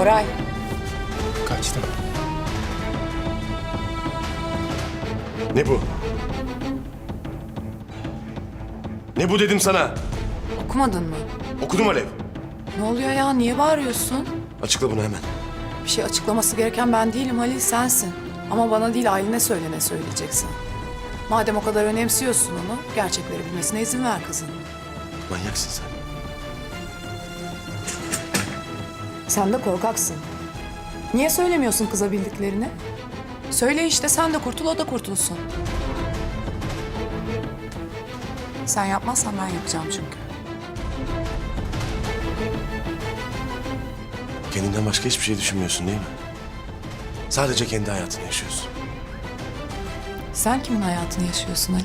Koray. Kaçtım. Ne bu? Ne bu dedim sana? Okumadın mı? Okudum Alev. Ne oluyor ya? Niye bağırıyorsun? Açıkla bunu hemen. Bir şey açıklaması gereken ben değilim Halil, sensin. Ama bana değil Aylin'e söyle ne söyleyeceksin. Madem o kadar önemsiyorsun onu, gerçekleri bilmesine izin ver kızın. Manyaksın sen. Sen de korkaksın. Niye söylemiyorsun kıza bildiklerini? Söyle işte sen de kurtul, o da kurtulsun. Sen yapmazsan ben yapacağım çünkü. Kendinden başka hiçbir şey düşünmüyorsun değil mi? Sadece kendi hayatını yaşıyorsun. Sen kimin hayatını yaşıyorsun Ali?